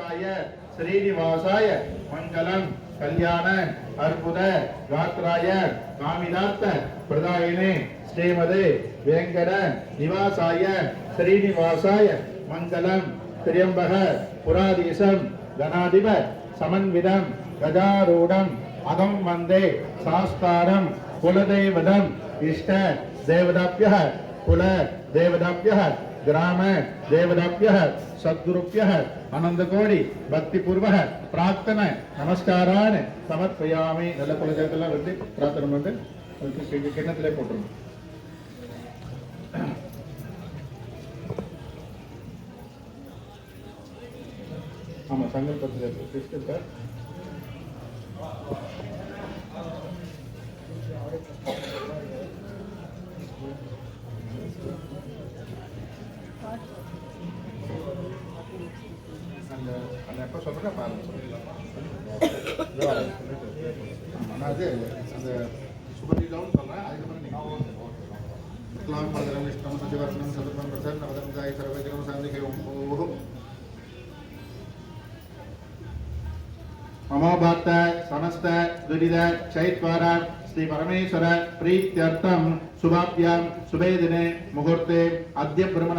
நிவாசாய ஸ்ரீனிவாசாய மங்களம் கல்யாண அற்புத காத்ராய காமிதார்த்த பிரதாயினே ஸ்ரீமதே வேங்கட நிவாசாய ஸ்ரீனிவாசாய மங்களம் திரியம்பக புராதீசம் கணாதிப சமன்விதம் கஜாரூடம் அகம் வந்தே சாஸ்தாரம் குலதெய்வதம் இஷ்ட தேவதாபிய குல தேவதாபிய கிராம தேவதாபிய சத்குருப்பிய அனந்த கோடி பக்தி பூர்வ பிரார்த்தனை நமஸ்காரான் சமர்ப்பயாமி நல்ல குலதெய்வத்தெல்லாம் வந்து பிரார்த்தனை வந்து அதுக்கு கிண்ணத்திலே போட்டுருவோம் ஆமாம் சங்கல்பத்தில் கிறிஸ்து சார் அந்த எப்போ சொல்கிறேன் பாருங்க அதை சொல்லிட்டு. நான் அது அந்த சுபதீலம்னு சொல்கிறேன் அதுக்கப்புறம் நீங்கள் மதுரம் சதிவர்ணம் ஜாய் மமோபாத்த சமஸ்த துரித சைத்வார ஸ்ரீ பரமேஸ்வர பிரீத்தியர்த்தம் शुभाभ्याम शुभे दिने मुहूर्ते अद्य ब्रह्मण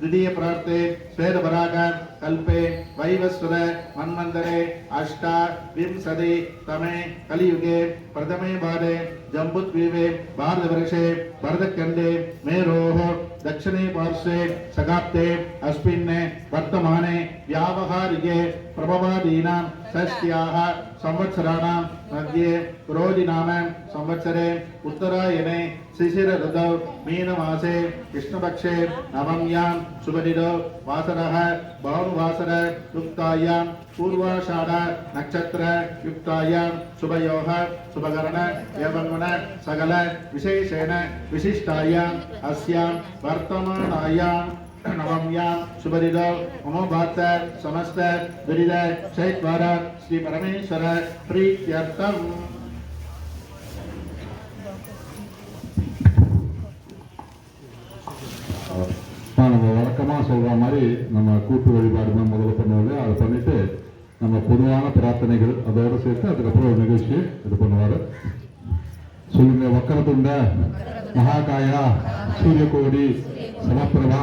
द्वितीय प्रार्थे श्वेत बराग कल्पे वैवस्वत मन्वंतरे अष्टा विंशति तमे कलियुगे प्रथमे बाले जम्बुद्वीपे भारतवर्षे भरतखण्डे मेरोः दक्षिणे पार्श्वे शकाब्दे अस्मिन् वर्तमाने व्यावहारिके प्रभवादीनां षष्ट्याः संवत्सराणां मध्ये क्रोधिनाम संवत्सरे उत्तरायणे शिशिर ऋतौ मीनमासे कृष्णपक्षे नवम्यां शुभदिनौ वासरः भानुवासर युक्तायां पूर्वाषाढ नक्षत्र युक्तायां शुभयोः शुभकरण एवं सकल विशेषेण विशिष्टायाम् अस्यां वर्तमानायां நவம்யா சுபரிதோ உமோபாத்தர் சமஸ்தர் விரித சைத்வாரர் ஸ்ரீ பரமேஸ்வர பிரீத்தியர்த்தம் நம்ம வழக்கமாக சொல்கிற மாதிரி நம்ம கூட்டு வழிபாடு தான் முதல்ல பண்ணுவோம் அதை பண்ணிவிட்டு நம்ம பொதுவான பிரார்த்தனைகள் அதோடு சேர்த்து அதுக்கப்புறம் ஒரு நிகழ்ச்சியை இது பண்ணுவார். சொல்லுங்க வக்கரத்துண்ட மகாகாயா சூரியகோடி சமப்பிரபா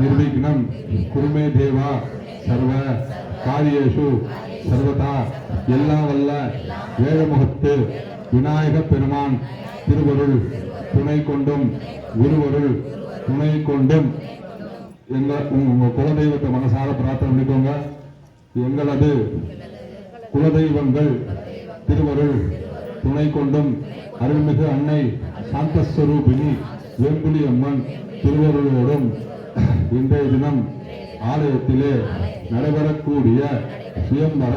நிர்விக்னம் குருமே தேவா சர்வ காரியேஷு சர்வதா எல்லாம் வல்ல வேழமுகத்து விநாயக பெருமான் திருவருள் துணை கொண்டும் குருவருள் துணை கொண்டும். எங்கள் உங்கள் குலதெய்வத்தை மனசார பிரார்த்தனை பண்ணிக்கோங்க. எங்களது குலதெய்வங்கள் திருவருள் துணை கொண்டும் அருள்மிகு அன்னை சாந்தஸ்வரூபிணி வேம்புலி அம்மன் திருவருளோடும் இன்றைய தினம் ஆலயத்திலே நடைபெறக்கூடிய சுயம்பர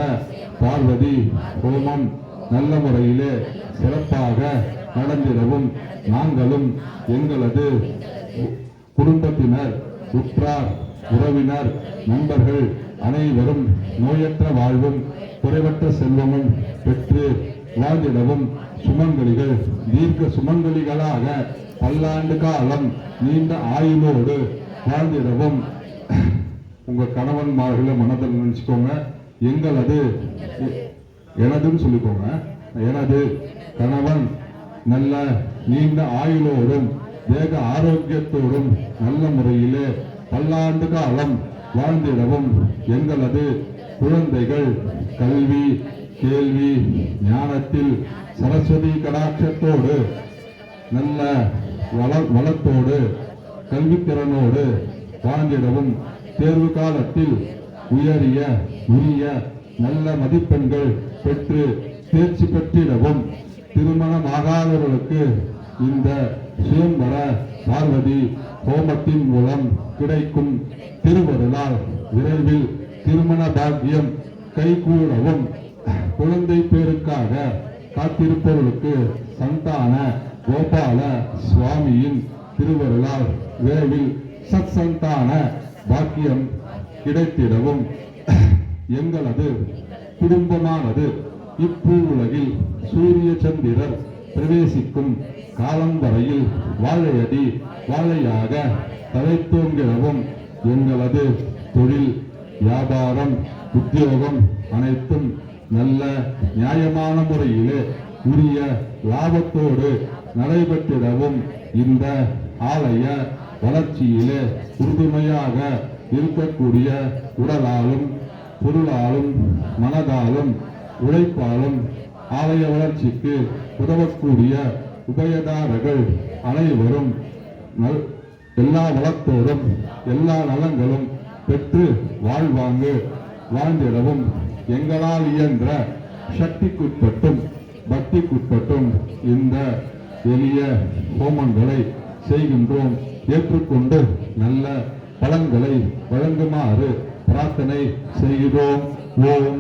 பார்வதி ஹோமம் நல்ல முறையிலே சிறப்பாக நடந்திடவும் நாங்களும் எங்களது குடும்பத்தினர் உற்றார் உறவினர் நண்பர்கள் அனைவரும் நோயற்ற வாழ்வும் குறைவற்ற செல்வமும் பெற்று வாழ்ந்திடவும் சுமங்கலிகள் தீர்க்க சுமங்கலிகளாக பல்லாண்டு காலம் நீண்ட ஆயுளோடு வாழ்ந்திடவும். உங்க கணவன்மார்களை மனதில் நினைச்சுக்கோங்க. எங்களது எனதுன்னு சொல்லிக்கோங்க. எனது கணவன் நல்ல நீண்ட ஆயுளோடும் தேக ஆரோக்கியத்தோடும் நல்ல முறையிலே பல்லாண்டு காலம் வாழ்ந்திடவும். எங்களது குழந்தைகள் கல்வி கேள்வி ஞானத்தில் சரஸ்வதி கடாட்சத்தோடு நல்ல வள வளத்தோடு கல்வித்திறனோடு வாழ்ந்திடவும் தேர்வு காலத்தில் உயரிய உரிய நல்ல மதிப்பெண்கள் பெற்று தேர்ச்சி பெற்றிடவும் திருமணமாகாதவர்களுக்கு இந்த சுயம்பர பார்வதி ஹோமத்தின் மூலம் கிடைக்கும் திருவருளால் விரைவில் திருமண பாக்கியம் கைகூடவும். குழந்தை பேருக்காக காத்திருப்பவர்களுக்கு சந்தான கோபால சுவாமியின் திருவருளால் விரைவில் சத்சந்தான பாக்கியம் கிடைத்திடவும். எங்களது குடும்பமானது இப்பூ உலகில் சூரிய சந்திரர் பிரவேசிக்கும் காலம் வரையில் வாழையடி வாழையாக தலைத்தோங்கிடவும் எங்களது தொழில் வியாபாரம் உத்தியோகம் அனைத்தும் நல்ல நியாயமான முறையிலே உரிய லாபத்தோடு நடைபெற்றிடவும். இந்த ஆலய வளர்ச்சியிலே உறுதுணையாக இருக்கக்கூடிய உடலாலும் பொருளாலும் மனதாலும் உழைப்பாலும் ஆலய வளர்ச்சிக்கு உதவக்கூடிய உபயதாரர்கள் அனைவரும் நல் எல்லா வளத்தோடும் எல்லா நலங்களும் பெற்று வாழ்வாங்கு வாழ்ந்திடவும் எங்களால் இயன்ற சக்திக்குட்பட்டும் பக்திக்குட்பட்டும் இந்த எளிய ஹோமங்களை செய்கின்றோம். ஏற்றுக்கொண்டு நல்ல பலன்களை வழங்குமாறு பிரார்த்தனை செய்கிறோம். ஓம்